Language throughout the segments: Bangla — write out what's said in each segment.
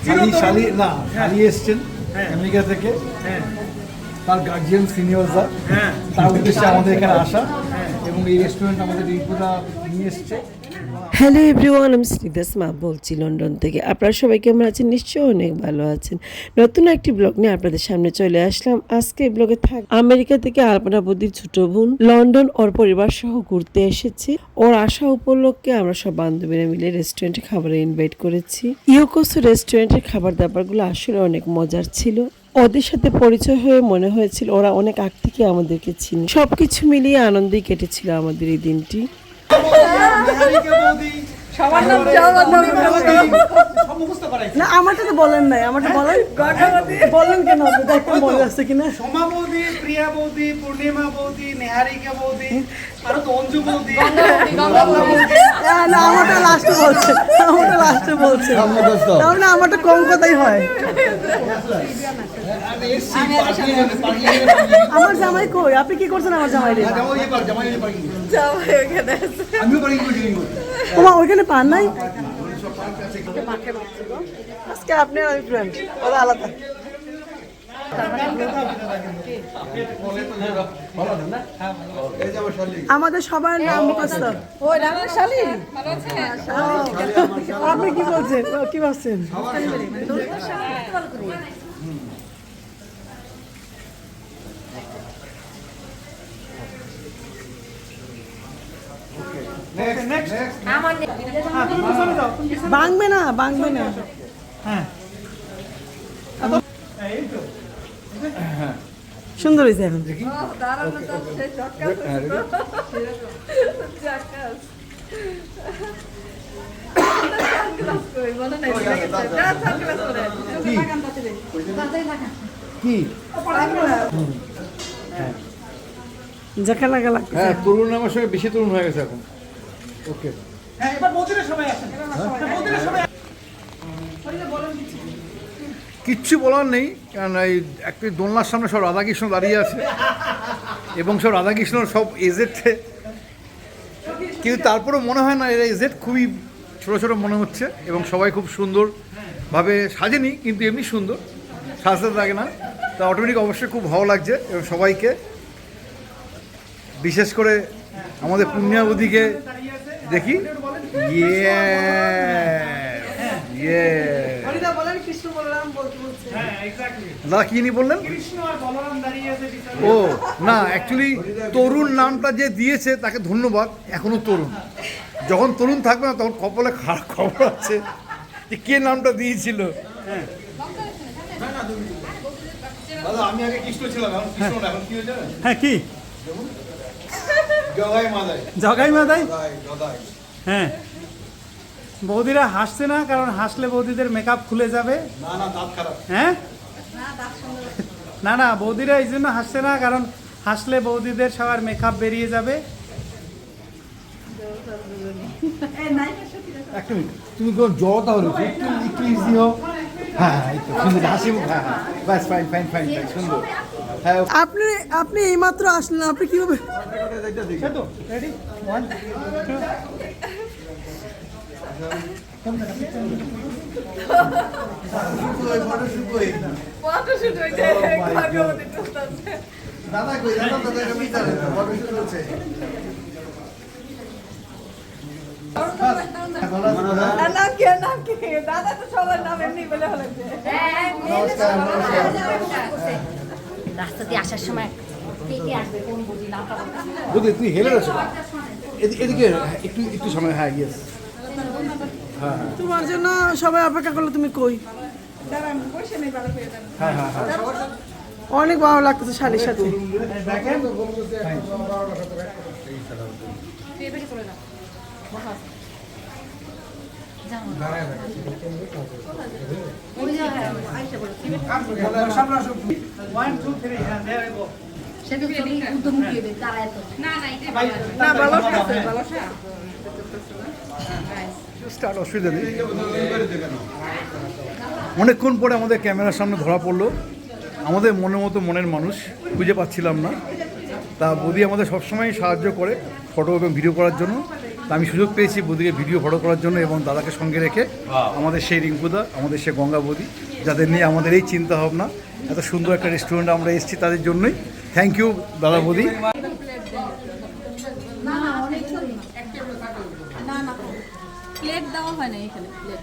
শালি চিরতরুণ। শালি না হ্যাঁ। শালি এসছেন হ্যাঁ। আমেরিকা থেকে হ্যাঁ তার গার্জিয়ান সিনিয়ররা হ্যাঁ তার উদ্দেশ্যে আমাদের এখানে আসা হ্যাঁ। এবং এই রেস্টুরেন্ট আমাদের রিপুরা নিয়ে এসছে হ্যালো এভরিওয়ান আমি স্নিগ্ধা মা বলছি লন্ডন থেকে। আপনারা সবাই কেমন আছেন? নিশ্চয়ই অনেক ভালো আছেন। নতুন একটি ব্লগ নিয়ে আপনাদের সামনে চলে আসলাম। আজকে ব্লগে থাক আমেরিকা থেকে আলপনা বদির ছোট বোন লন্ডন ওর পরিবার সহ ঘুরতে এসেছে। ওর আসা উপলক্ষে আমরা সব বান্ধবীরা মিলে রেস্টুরেন্টে খাবারে ইনভাইট করেছি। ইয়োকোসো রেস্টুরেন্টের খাবার দাবারগুলো আসলে অনেক মজার ছিল। ওদের সাথে পরিচয় হয়ে মনে হয়েছিল ওরা অনেক আগ থেকে আমাদেরকে চিনি। সবকিছু মিলিয়ে আনন্দেই কেটেছিল আমাদের এই দিনটি নিহারিকা বৌদি সবার নাম সবার নাম সব মুখস্থ করাইছে না আমারটা তো বলেন নাই আমারটা বলেন। বলেন কেন দেখুন মনে আছে কিনা? সোমা বৌদি প্রিয়া বৌদি পূর্ণিমা বৌদি নেহারিকা বৌদি আরও তো অঞ্জু বৌদি। না, না আমারটা লাস্টে বলছে। আমারটা লাস্টে বলছে। তার আমারটা কম কথাই হয়। আমার জামাই কই? আপনি কি করছেন আমার জামাই রে আমিও পারি কি তোমার ওইখানে পান নাই? আজকে আপনি আর আমি ফ্রেন্ড ওরা আলাদা। আমাদের সবার নাম মুখস্থ। শালি? আপনি কি বলছেন? ও, কি ভাবছেন? বাংবে না বাংবে না। হ্যাঁ। সুন্দর হয়েছে এখন। হ্যাঁ তরুণ আমার সঙ্গে বেশি তরুণ হয়ে গেছে এখন। ওকে। হ্যাঁ এবার বৌদিরা সবাই আসেন বৌদিরা সবাই কিচ্ছু বলার নেই কারণ এই একটি দোলনার সামনে সব রাধাকৃষ্ণ দাঁড়িয়ে আছে। এবং সব রাধাকৃষ্ণ সব এজেড কিন্তু তারপরেও মনে হয় না এরা এজেড খুবই ছোট ছোট মনে হচ্ছে এবং সবাই খুব সুন্দরভাবে সাজেনি কিন্তু এমনি সুন্দর। সাজতে থাকে না। তা অটোমেটিক অবশ্যই খুব ভালো লাগছে এবং সবাইকে বিশেষ করে আমাদের পুণ্যাবতীকে দেখি? ইয়ে ইয়ে হরিদা বলেন কৃষ্ণ বলরাম বলতে বলছে। হ্যাঁ এক্স্যাক্টলি দাদা কি বললেন? কৃষ্ণ আর বলরাম দাঁড়িয়ে আছে বিশাল ও না অ্যাকচুয়ালি তরুণ নামটা যে দিয়েছে তাকে ধন্যবাদ এখনও তরুণ। যখন তরুণ থাকবে না তখন কপালে খারাপ খবর আছে যে কে নামটা দিয়েছিল। দাদা আমি আগে কৃষ্ণ ছিলাম এখন কৃষ্ণ এখন কি হয়েছে? হ্যাঁ কি? জগাই মাদাই হ্যাঁ বৌদিরা হাসছে না কারণ হাসলে বৌদিদের মেকআপ খুলে যাবে না না দাঁত খারাপ হ্যাঁ না না বৌদিরা এই জন্য হাসছে না কারণ হাসলে বৌদিদের সবার মেকআপ বেরিয়ে যাবে তুমি কোন জ্বর তাহলে একটু ইজি হ্যাঁ হ্যাঁ, হাসি মুখ হ্যাঁ হ্যাঁ বাস ফাইন ফাইন ফাইন ফাইন সুন্দর হ্যাঁ আপনি আপনি এইমাত্র আসলেন আপনি কীভাবে দাদা কই দাদা দাদা আমি জানি ফটো শুট হচ্ছে দাদা তো সবার নাম এমনি বলে হলো রাস্তা দিয়ে আসার সময় কে কে আসবে কোন বুঝি নামটা বুঝলি তুই হেলে আছো এদিকে এদিকে একটু একটু সামনে হ্যাঁ ইয়েস তোমার জন্য সবাই অপেক্ষা করল তুমি কই? হ্যাঁ হ্যাঁ হ্যাঁ। অনেক ভালো লাগতেছে শালির সাথে। অসুবিধা নেই অনেকক্ষণ পরে আমাদের ক্যামেরার সামনে ধরা পড়ল। আমাদের মনের মতো মনের মানুষ, খুঁজে পাচ্ছিলাম না। তা বৌদি আমাদের সবসময় সাহায্য করে ফটো এবং ভিডিও করার জন্য। আমি সুযোগ পেয়েছি বৌদিকে ভিডিও ফটো করার জন্য এবং দাদাকে সঙ্গে রেখে আমাদের সেই রিঙ্কুদা আমাদের সেই গঙ্গা বৌদি যাদের নিয়ে আমাদের এই চিন্তা ভাবনা এত সুন্দর একটা রেস্টুরেন্ট আমরা এসেছি তাদের জন্যই। থ্যাংক ইউ দাদা বৌদি। প্লেট দেওয়া হয় না এখানে প্লেট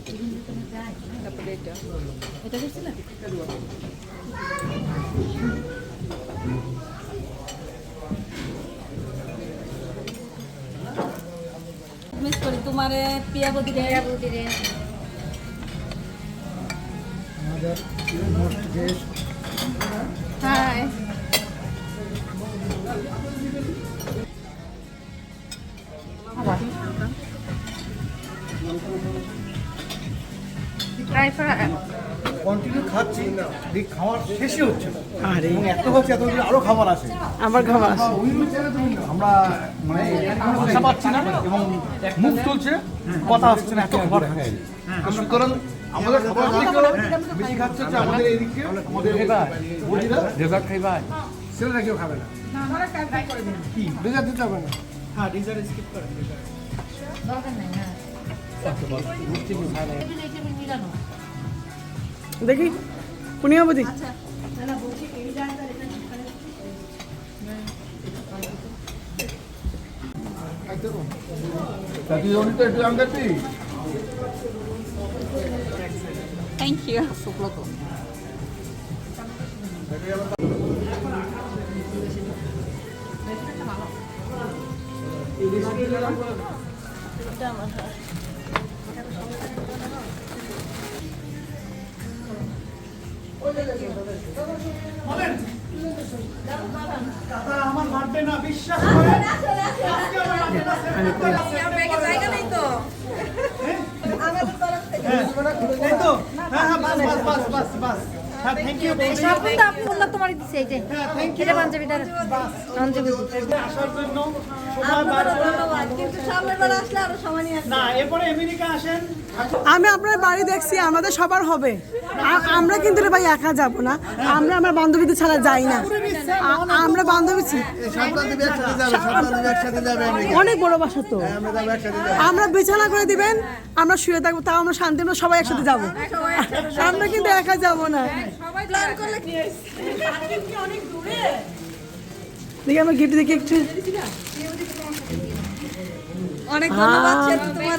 তারপরে এটা এটা দিচ্ছিলেন মিস করি তোমার পিয়াবতী রে বৌদিরে হাই ফ্রাই কন্টিনিউ খাচ্ছি এই খাওয়ার শেষই হচ্ছে না। আরে। এত হচ্ছে এত আরও খাবার আছে আমার খাবার আছে আমরা মানে আশা পাচ্ছি না এবং মুখ চলছে কথা আসছে না এত খাবার খাচ্ছি সুতরাং আমাদের খাবার বেশি খাচ্ছে হচ্ছে আমাদের এদিকে। আমাদের বৌদিরা? ডেজার্ট খাইবা ছেলেরা কেউ খাবে না। কি? ডেজার্ট দিতে হবে না। হ্যাঁ স্কিপ করেন দরকার নাই না দেখি পুনিয়াবতী থ্যাংক ইউ দাদা আমার বার্থডে না বিশ্বাস করেন জায়গা নেই তো? এই তো। হ্যাঁ হ্যাঁ বাস বাস বাস বাস বাস। হ্যাঁ থ্যাংক ইউ সব কিন্তু আপনি বললাম তোমারই দিছে এই যে। হ্যাঁ থ্যাংক ইউ এটা পাঞ্জাবি। আসার জন্য সময় বার করে- কিন্তু সামনের বার আসলে আরও সময় নিয়ে না এরপরে আমেরিকা আসেন। আমি আপনার বাড়ি দেখছি, আমাদের সবার হবে। আমরা কিন্তু ভাই একা যাব না। আমরা আমার বান্ধবীদের ছাড়া যাই না। আমরা বান্ধবী অনেক বড় বাসা তো। আমরা বিছানা করে দিবেন, আমরা শুয়ে থাকব, তাও আমরা শান্তি মতো সবাই একসাথে যাব। আমরা কিন্তু একা যাব না। দেখি আমার গিফট দেখি একটু। অনেক ধন্যবাদ তোমার